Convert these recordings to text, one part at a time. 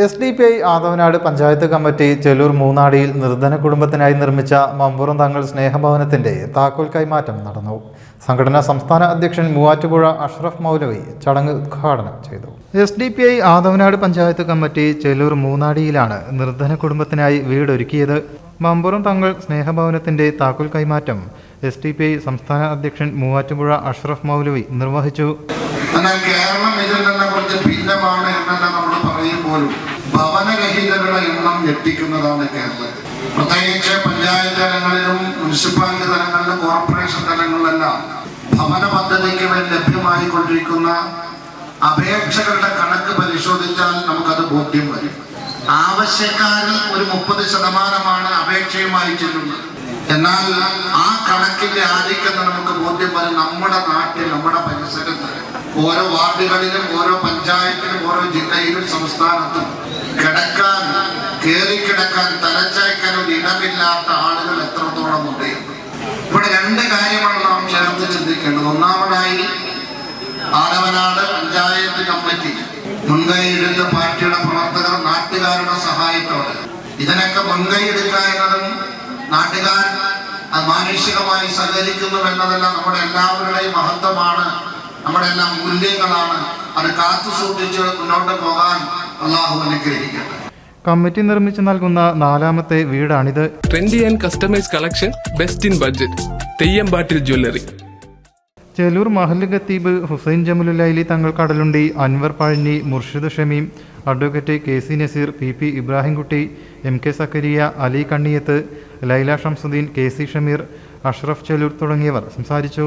S D P I Athavanad panchayat committee Chellur മൂന്നാടിയിൽ നിർധന കുടുംബത്തിനായി നിർമ്മിച്ച മമ്പുറം തങ്ങൾ സ്നേഹഭവനത്തിന്റെ താക്കോൽ കൈമാറ്റം നടന്നു. സംഘടനാ സംസ്ഥാന അധ്യക്ഷൻ മൂവാറ്റുപുഴ അഷ്റഫ് മൗലവി ചടങ്ങ് ഉദ്ഘാടനം ചെയ്തു. S D P I Athavanad panchayat committee Chellur മൂന്നാടിയിലാണ് നിർധന കുടുംബത്തിനായി വീടൊരുക്കിയത്. മമ്പുറം തങ്ങൾ സ്നേഹഭവനത്തിന്റെ താക്കോൽ കൈമാറ്റം എസ് ഡി പി ഐ സംസ്ഥാന അധ്യക്ഷൻ മൂവാറ്റുപുഴ അഷ്റഫ് മൗലവി നിർവഹിച്ചു. എന്നാൽ കേരളം ഇതിൽ നിന്ന് ഭിന്നമാണ് പറയുമ്പോഴും ഭവനരഹിതരുടെ എണ്ണം ഞെട്ടിക്കുന്നതാണ് കേരളത്തിൽ. പ്രത്യേകിച്ച് പഞ്ചായത്ത് തലങ്ങളിലും മുനിസിപ്പാലിറ്റി തലങ്ങളിലും കോർപ്പറേഷൻ തലങ്ങളിലെല്ലാം ഭവന പദ്ധതിക്ക് വേണ്ടി ലഭ്യമായി കൊണ്ടിരിക്കുന്ന അപേക്ഷകളുടെ കണക്ക് പരിശോധിച്ചാൽ നമുക്കത് ബോധ്യം വരും. ആവശ്യക്കാരിൽ ഒരു മുപ്പത് ശതമാനമാണ് അപേക്ഷയുമായി ചെല്ലുന്നത്. എന്നാൽ ആ കണക്കിന്റെ ആധിക്യം നമുക്ക് ബോധ്യം വരും നമ്മുടെ നാട്ടിൽ നമ്മുടെ പരിസരത്ത്. ഓരോ വാർഡുകളിലും ഓരോ പഞ്ചായത്തിലും ഓരോ ജില്ലയിലും സംസ്ഥാനത്തും കിടക്കാൻ കയറിക്കിടക്കാൻ തലച്ചായ്ക്കാൻ ഒരു ഇടമില്ലാത്ത ആളുകൾ എത്രത്തോളം ഉണ്ട്? ഇവിടെ രണ്ട് കാര്യമാണ് നാം ചേർത്ത് ചിന്തിക്കേണ്ടത്. ഒന്നാമതായി ആലവനാട് പഞ്ചായത്ത് കമ്മിറ്റി മുൻകൈ പാർട്ടിയുടെ പ്രവർത്തകർ നാട്ടുകാരുടെ സഹായത്തോടെ. ഇതിനൊക്കെ മുൻകൈ എന്നതും നാട്ടുകാർ മാനുഷികമായി സഹകരിക്കുന്നു എന്നതെല്ലാം നമ്മുടെ എല്ലാവരുടെയും മഹത്വമാണ്. നമ്മുടെ എല്ലാം മൂല്യങ്ങളാണ്. അത് കാത്തു സൂക്ഷിച്ച് മുന്നോട്ട് പോകാൻ അള്ളാഹു അനുഗ്രഹിക്കട്ടെ. കമ്മിറ്റി നിർമ്മിച്ചു നൽകുന്ന നാലാമത്തെ വീടാണിത്. Trendy and customise collection best in budget Theyyampattil jewellery. Chelur മഹല്ല് ഖത്തീബ് Hussain Jamalullaili Thangal Kadalundi Anwar Pazhanji Murshid Shameem advocate K C Naseer P P Ibrahimkutty M K Zakariya Ali Kanniyath Laila Shamsuddin K C Shameer Ashraf Chelur തുടങ്ങിയവർ സംസാരിച്ചു.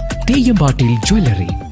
Theyyampattil jewellery.